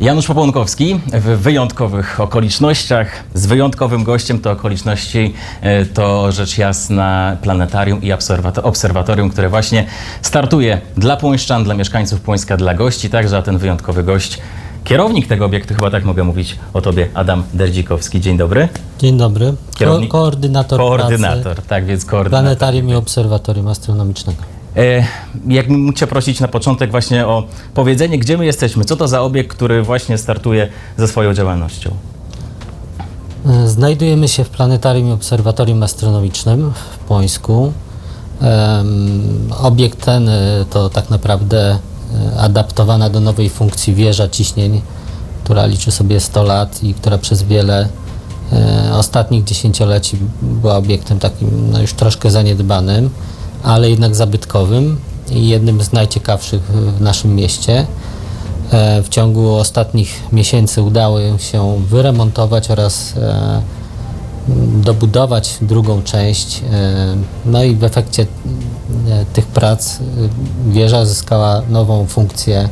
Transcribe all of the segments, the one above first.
Janusz Popłonkowski w wyjątkowych okolicznościach, z wyjątkowym gościem. Te okoliczności e, to rzecz jasna planetarium i obserwato- obserwatorium, które właśnie startuje dla Płońszczan, dla mieszkańców Płońska, dla gości, także a ten wyjątkowy gość, kierownik tego obiektu, chyba tak mogę mówić o tobie, Adam Derdzikowski. Dzień dobry. Dzień dobry. Ko Kierownik- koordynator, Koordynator, tak więc koordynator. Planetarium i Obserwatorium Astronomicznego. E, Jakbym mógł Cię prosić na początek właśnie o powiedzenie, gdzie my jesteśmy, co to za obiekt, który właśnie startuje ze swoją działalnością. E, Znajdujemy się w Planetarium Obserwatorium Astronomicznym w Płońsku. Obiekt ten e, to tak naprawdę adaptowana do nowej funkcji wieża ciśnień, która liczy sobie 100 lat i która przez wiele ostatnich dziesięcioleci była obiektem takim no już troszkę zaniedbanym, ale jednak zabytkowym i jednym z najciekawszych w naszym mieście. E, W ciągu ostatnich miesięcy udało się wyremontować oraz e, dobudować drugą część. e, No i w efekcie tych prac wieża zyskała nową funkcję,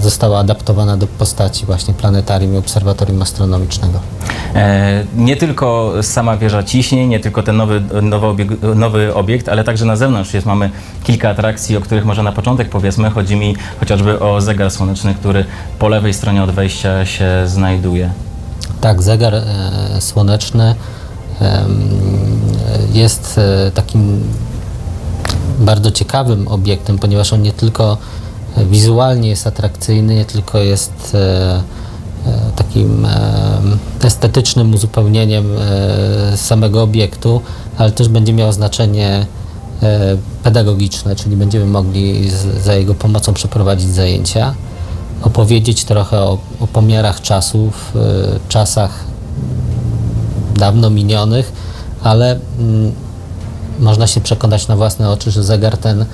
została adaptowana do postaci właśnie planetarium i obserwatorium astronomicznego. E, Nie tylko sama wieża ciśnień, nie tylko ten nowy, nowy, obieg, nowy obiekt, ale także na zewnątrz jest, mamy kilka atrakcji, o których może na początek powiedzmy. Chodzi mi chociażby o zegar słoneczny, który po lewej stronie od wejścia się znajduje. Tak, zegar e, słoneczny jest e, takim bardzo ciekawym obiektem, ponieważ on nie tylko e, wizualnie jest atrakcyjny, nie tylko jest e, e, takim e, estetycznym uzupełnieniem samego obiektu, ale też będzie miał znaczenie pedagogiczne, czyli będziemy mogli za jego pomocą przeprowadzić zajęcia, opowiedzieć trochę o, o pomiarach czasów, czasach dawno minionych, ale mm, można się przekonać na własne oczy, że zegar ten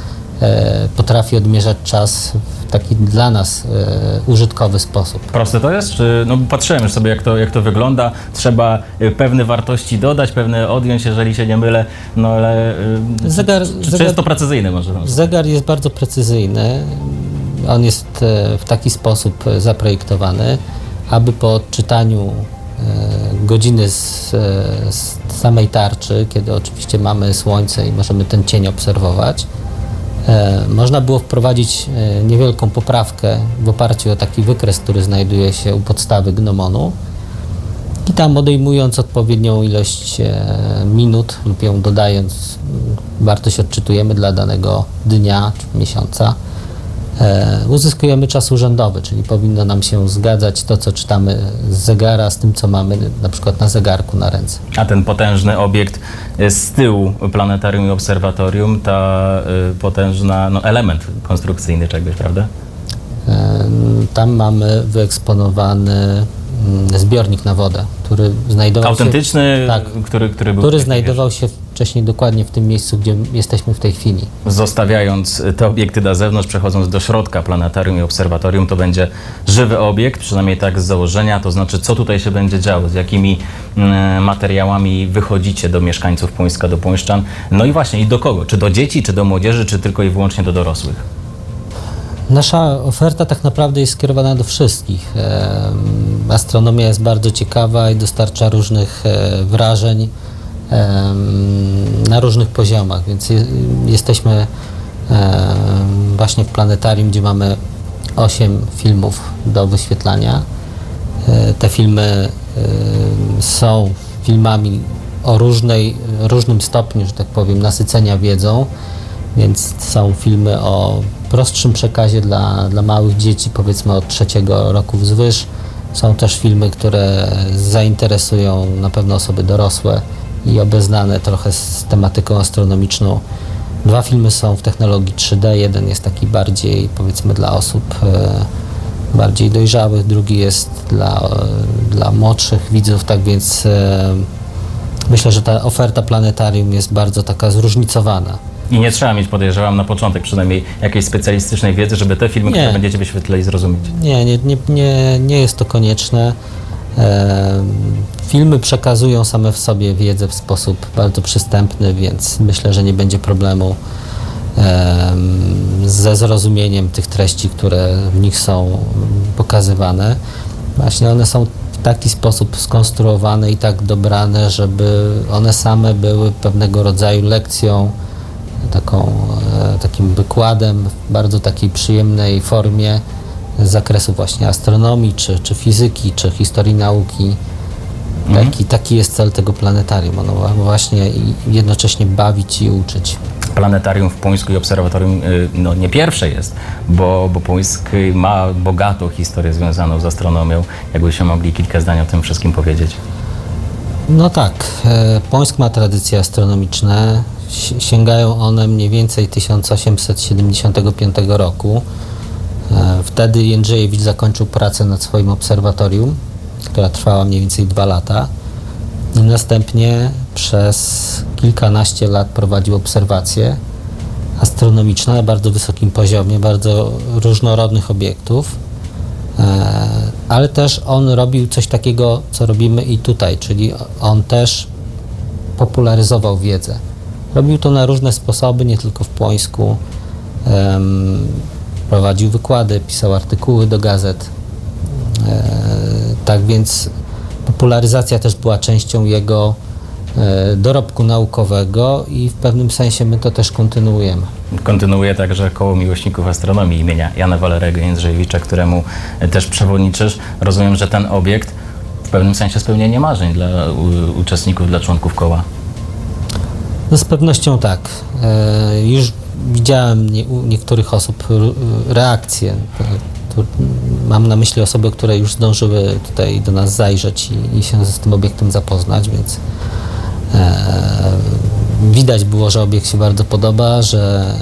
potrafi odmierzać czas w taki dla nas e, użytkowy sposób. Proste to jest? Czy, no patrzyłem już sobie, jak to, jak to wygląda. Trzeba y, pewne wartości dodać, pewne odjąć, jeżeli się nie mylę. No ale Zegar- czy, czy zegar- jest to precyzyjne może? Zegar jest bardzo precyzyjny. On jest e, w taki sposób e, zaprojektowany, aby po odczytaniu e, godziny z, e, z samej tarczy, kiedy oczywiście mamy słońce i możemy ten cień obserwować, e, można było wprowadzić e, niewielką poprawkę w oparciu o taki wykres, który znajduje się u podstawy gnomonu. I tam odejmując odpowiednią ilość e, minut lub ją dodając, m, wartość odczytujemy dla danego dnia czy miesiąca, e, uzyskujemy czas urzędowy, czyli powinno nam się zgadzać to, co czytamy z zegara, z tym, co mamy na przykład na zegarku na ręce. A ten potężny obiekt z tyłu planetarium i obserwatorium, ta y, potężna no, element konstrukcyjny czegoś, prawda? E, Tam mamy wyeksponowany mm, zbiornik na wodę, który znajdował się... Autentyczny, tak, który, który był. który znajdował się wcześniej dokładnie w tym miejscu, gdzie jesteśmy w tej chwili. Zostawiając te obiekty na zewnątrz, przechodząc do środka planetarium i obserwatorium, to będzie żywy obiekt, przynajmniej tak z założenia. To znaczy, co tutaj się będzie działo, z jakimi mm, materiałami wychodzicie do mieszkańców Płońska, do Płońszczan. No i właśnie, i do kogo? Czy do dzieci, czy do młodzieży, czy tylko i wyłącznie do dorosłych? Nasza oferta tak naprawdę jest skierowana do wszystkich. Astronomia jest bardzo ciekawa i dostarcza różnych e, wrażeń na różnych poziomach, więc je, jesteśmy właśnie w planetarium, gdzie mamy 8 filmów do wyświetlania. E, Te filmy są filmami o różnej, różnym stopniu, że tak powiem, nasycenia wiedzą, więc są filmy o prostszym przekazie dla, dla małych dzieci, powiedzmy od trzeciego roku wzwyż. Są też filmy, które zainteresują na pewno osoby dorosłe i obeznane trochę z tematyką astronomiczną. Dwa filmy są w technologii 3D, jeden jest taki bardziej powiedzmy dla osób e, bardziej dojrzałych, drugi jest dla, e, dla młodszych widzów, tak więc e, myślę, że ta oferta planetarium jest bardzo taka zróżnicowana. I nie trzeba mieć, podejrzewam, na początek przynajmniej jakiejś specjalistycznej wiedzy, żeby te filmy, Nie. które będziecie wyświetlali, zrozumieć. Nie, nie, nie, nie, nie jest to konieczne. Filmy przekazują same w sobie wiedzę w sposób bardzo przystępny, więc myślę, że nie będzie problemu em, ze zrozumieniem tych treści, które w nich są pokazywane. Właśnie one są w taki sposób skonstruowane i tak dobrane, żeby one same były pewnego rodzaju lekcją, taką, e, takim wykładem w bardzo takiej przyjemnej formie z zakresu właśnie astronomii, czy, czy fizyki, czy historii nauki. Taki, taki jest cel tego planetarium. Ono właśnie jednocześnie bawić i uczyć. Planetarium w Puńsku i obserwatorium y, no, nie pierwsze jest, bo, bo Puńsk ma bogatą historię związaną z astronomią. Jakbyśmy mogli kilka zdań o tym wszystkim powiedzieć. No tak, e, Pońsk ma tradycje astronomiczne. Si- Sięgają one mniej więcej 1875 roku. E, Wtedy Jędrzejewicz zakończył pracę nad swoim obserwatorium, która trwała mniej więcej dwa lata. I następnie przez kilkanaście lat prowadził obserwacje astronomiczne na bardzo wysokim poziomie, bardzo różnorodnych obiektów. E, ale też on robił coś takiego, co robimy i tutaj, czyli on też popularyzował wiedzę. Robił to na różne sposoby, nie tylko w Płońsku. Prowadził wykłady, pisał artykuły do gazet. E, tak więc popularyzacja też była częścią jego e, dorobku naukowego i w pewnym sensie my to też kontynuujemy. Kontynuuje także koło miłośników astronomii imienia Jana Walerego Jędrzejewicza, któremu też przewodniczysz. Rozumiem, że ten obiekt w pewnym sensie spełnienie marzeń dla uczestników, dla członków koła. No z pewnością tak. E, już widziałem nie, u niektórych osób reakcje. Mam na myśli osoby, które już zdążyły tutaj do nas zajrzeć i, i się z tym obiektem zapoznać, więc e, widać było, że obiekt się bardzo podoba, że,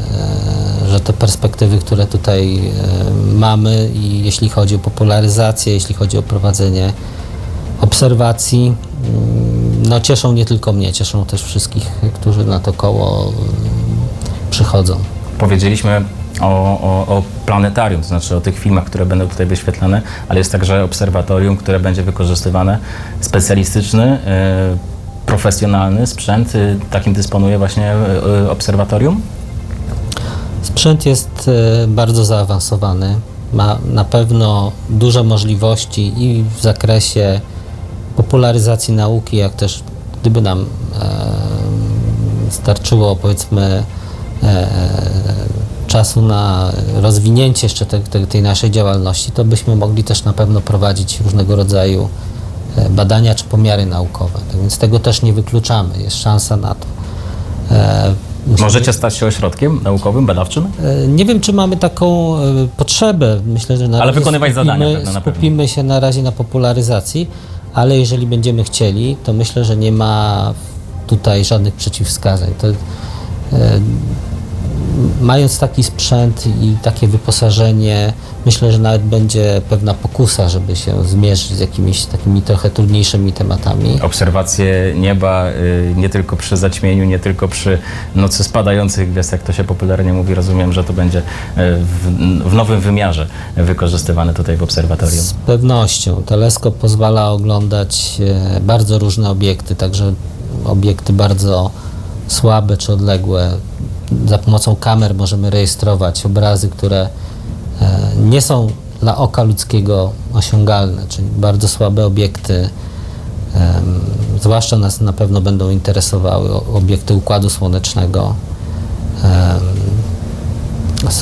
e, że te perspektywy, które tutaj e, mamy i jeśli chodzi o popularyzację, jeśli chodzi o prowadzenie obserwacji, mm, no cieszą nie tylko mnie, cieszą też wszystkich, którzy na to koło przychodzą. Powiedzieliśmy o, o, o planetarium, to znaczy o tych filmach, które będą tutaj wyświetlane, ale jest także obserwatorium, które będzie wykorzystywane, specjalistyczny, e, profesjonalny sprzęt. E, takim dysponuje właśnie e, obserwatorium? Sprzęt jest e, bardzo zaawansowany, ma na pewno duże możliwości i w zakresie popularyzacji nauki, jak też gdyby nam e, starczyło powiedzmy czasu na rozwinięcie jeszcze te, te, tej naszej działalności, to byśmy mogli też na pewno prowadzić różnego rodzaju e, badania czy pomiary naukowe. Tak więc tego też nie wykluczamy, jest szansa na to. E, Możecie stać się ośrodkiem naukowym, badawczym? E, Nie wiem, czy mamy taką e, potrzebę. Myślę, że na Ale razie wykonywać skupimy, zadania pewne na pewno. skupimy się na razie na popularyzacji, ale jeżeli będziemy chcieli, to myślę, że nie ma tutaj żadnych przeciwwskazań. To, e, mając taki sprzęt i takie wyposażenie, myślę, że nawet będzie pewna pokusa, żeby się zmierzyć z jakimiś takimi trochę trudniejszymi tematami. Obserwacje nieba y, nie tylko przy zaćmieniu, nie tylko przy nocy spadających gwiazd, jak to się popularnie mówi. Rozumiem, że to będzie y, w, w nowym wymiarze wykorzystywane tutaj w obserwatorium. Z pewnością. Teleskop pozwala oglądać e, bardzo różne obiekty, także obiekty bardzo słabe czy odległe. Za pomocą kamer możemy rejestrować obrazy, które e, nie są dla oka ludzkiego osiągalne, czyli bardzo słabe obiekty. Zwłaszcza nas na pewno będą interesowały obiekty Układu Słonecznego.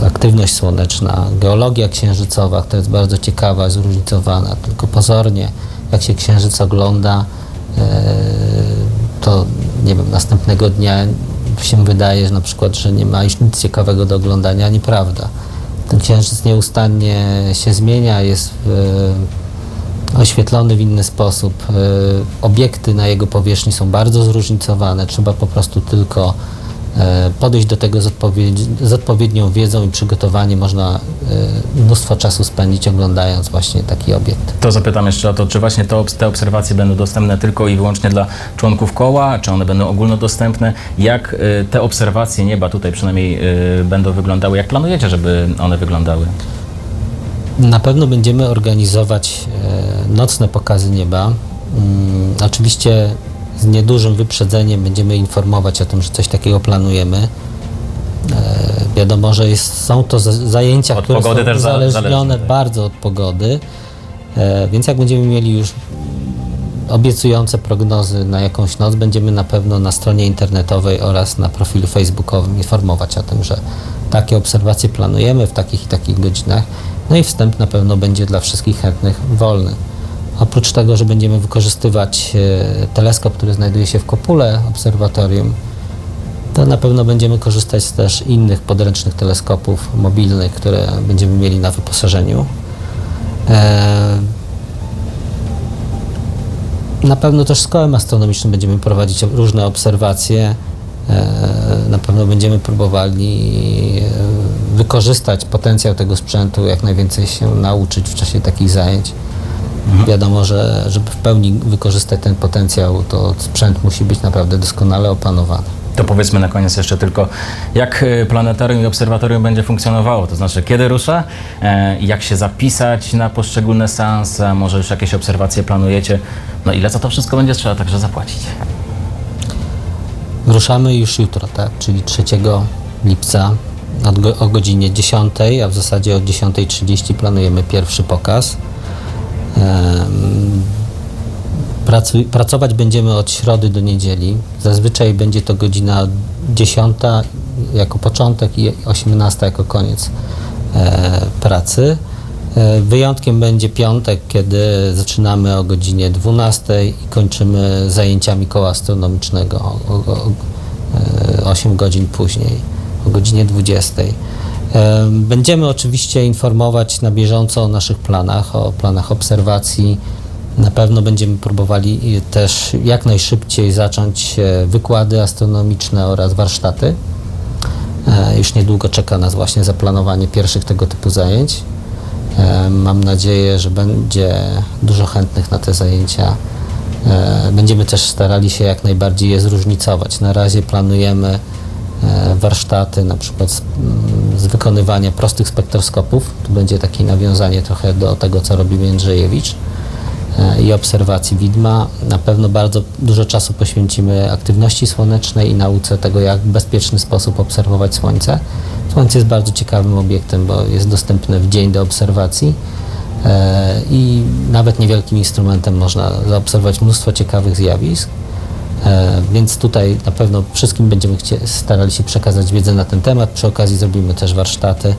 Aktywność słoneczna, geologia księżycowa, która jest bardzo ciekawa, zróżnicowana, tylko pozornie, jak się księżyc ogląda, e, to nie wiem, następnego dnia się wydaje, że na przykład, że nie ma już nic ciekawego do oglądania, nieprawda. Ten księżyc nieustannie się zmienia, jest e, oświetlony w inny sposób. E, Obiekty na jego powierzchni są bardzo zróżnicowane, trzeba po prostu tylko podejść do tego z, z odpowiednią wiedzą i przygotowaniem. Można e, mnóstwo czasu spędzić oglądając właśnie taki obiekt. To zapytam jeszcze o to, czy właśnie to, te obserwacje będą dostępne tylko i wyłącznie dla członków koła, czy one będą ogólnodostępne? Jak y, te obserwacje nieba tutaj przynajmniej będą wyglądały? Jak planujecie, żeby one wyglądały? Na pewno będziemy organizować e, nocne pokazy nieba. Mm, oczywiście z niedużym wyprzedzeniem będziemy informować o tym, że coś takiego planujemy. E, Wiadomo, że jest, są to za- zajęcia, Od które są też za- uzależnione tak. bardzo od pogody, e, więc jak będziemy mieli już obiecujące prognozy na jakąś noc, będziemy na pewno na stronie internetowej oraz na profilu facebookowym informować o tym, że takie obserwacje planujemy w takich i takich godzinach. No i wstęp na pewno będzie dla wszystkich chętnych wolny. Oprócz tego, że będziemy wykorzystywać e, teleskop, który znajduje się w kopule obserwatorium, to na pewno będziemy korzystać z też innych podręcznych teleskopów mobilnych, które będziemy mieli na wyposażeniu. E, na pewno też z kołem astronomicznym będziemy prowadzić różne obserwacje. E, Na pewno będziemy próbowali wykorzystać potencjał tego sprzętu, jak najwięcej się nauczyć w czasie takich zajęć. Wiadomo, że żeby w pełni wykorzystać ten potencjał, to sprzęt musi być naprawdę doskonale opanowany. To powiedzmy na koniec jeszcze tylko, jak e, planetarium i obserwatorium będzie funkcjonowało, to znaczy kiedy rusza, e, jak się zapisać na poszczególne seanse, może już jakieś obserwacje planujecie, no ile za to wszystko będzie trzeba także zapłacić. Ruszamy już jutro, tak? czyli 3 lipca od o godzinie 10, a w zasadzie o 10.30 planujemy pierwszy pokaz. Pracować będziemy od środy do niedzieli. Zazwyczaj będzie to godzina 10 jako początek i 18 jako koniec e, pracy. E, wyjątkiem będzie piątek, kiedy zaczynamy o godzinie 12 i kończymy zajęciami koła astronomicznego o, o, o, e, 8 godzin później, o godzinie 20. E, Będziemy oczywiście informować na bieżąco o naszych planach, o planach obserwacji. Na pewno będziemy próbowali też jak najszybciej zacząć e, wykłady astronomiczne oraz warsztaty. E, Już niedługo czeka nas właśnie zaplanowanie pierwszych tego typu zajęć. E, Mam nadzieję, że będzie dużo chętnych na te zajęcia. E, Będziemy też starali się jak najbardziej je zróżnicować. Na razie planujemy e, warsztaty na przykład z, wykonywania prostych spektroskopów. Tu będzie takie nawiązanie trochę do tego, co robi Jędrzejewicz e, i obserwacji widma. Na pewno bardzo dużo czasu poświęcimy aktywności słonecznej i nauce tego, jak w bezpieczny sposób obserwować Słońce. Słońce jest bardzo ciekawym obiektem, bo jest dostępne w dzień do obserwacji e, i nawet niewielkim instrumentem można zaobserwować mnóstwo ciekawych zjawisk. E, Więc tutaj na pewno wszystkim będziemy starali się przekazać wiedzę na ten temat. Przy okazji zrobimy też warsztaty.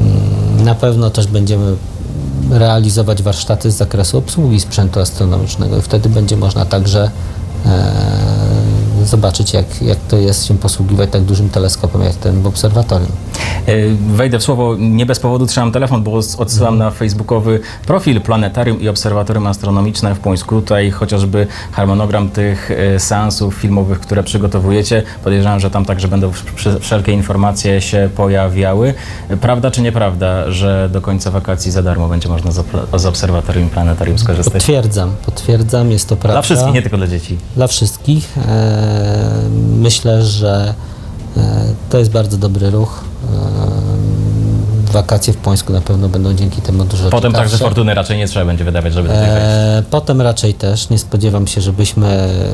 Mm, Na pewno też będziemy realizować warsztaty z zakresu obsługi sprzętu astronomicznego i wtedy będzie można także e, zobaczyć, jak, jak to jest się posługiwać tak dużym teleskopem jak ten w obserwatorium. E, Wejdę w słowo, nie bez powodu trzymam telefon, bo odsyłam na facebookowy profil Planetarium i Obserwatorium Astronomiczne w Płońsku. Tutaj chociażby harmonogram tych e, seansów filmowych, które przygotowujecie. Podejrzewam, że tam także będą wsz- wsz- wszelkie informacje się pojawiały. Prawda czy nieprawda, że do końca wakacji za darmo będzie można z Obserwatorium Planetarium skorzystać? Potwierdzam, potwierdzam, jest to prawda. Dla wszystkich, nie tylko dla dzieci. Dla wszystkich. E, myślę, że e, to jest bardzo dobry ruch. E, wakacje w Płońsku na pewno będą dzięki temu dużo Potem także ciekawsze. fortuny raczej nie trzeba będzie wydawać, żeby wejść. E, potem raczej też. Nie spodziewam się, żebyśmy e,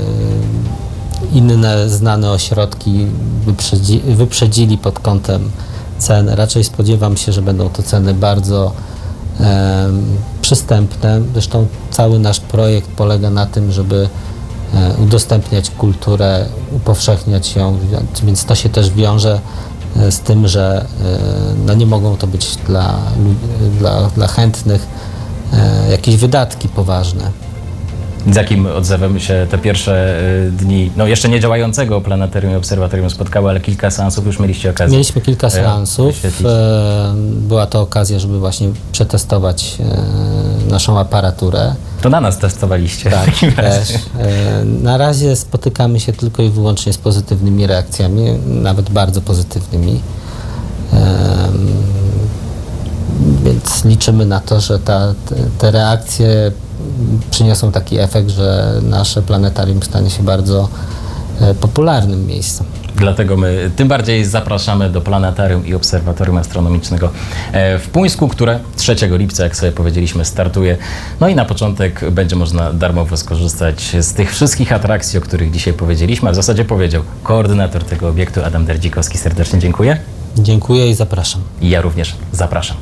inne znane ośrodki wyprzedzi, wyprzedzili pod kątem cen. Raczej spodziewam się, że będą to ceny bardzo em, przystępne. Zresztą cały nasz projekt polega na tym, żeby e, udostępniać kulturę, upowszechniać ją, więc to się też wiąże e, z tym, że e, no nie mogą to być dla, dla, dla chętnych e, jakieś wydatki poważne. Z jakim odzewem się te pierwsze dni, no jeszcze nie działającego planetarium i obserwatorium spotkały, ale kilka seansów już mieliście okazję. Mieliśmy kilka e, seansów. E, Była to okazja, żeby właśnie przetestować e, naszą aparaturę. To na nas testowaliście. Tak, też. E, Na razie spotykamy się tylko i wyłącznie z pozytywnymi reakcjami, nawet bardzo pozytywnymi. Em, Więc liczymy na to, że ta, te, te reakcje przyniosą taki efekt, że nasze planetarium stanie się bardzo e, popularnym miejscem. Dlatego my tym bardziej zapraszamy do planetarium i obserwatorium astronomicznego e, w Puńsku, które 3 lipca, jak sobie powiedzieliśmy, startuje. No i na początek będzie można darmowo skorzystać z tych wszystkich atrakcji, o których dzisiaj powiedzieliśmy, a w zasadzie powiedział koordynator tego obiektu Adam Derdzikowski. Serdecznie dziękuję. Dziękuję i zapraszam. I ja również zapraszam.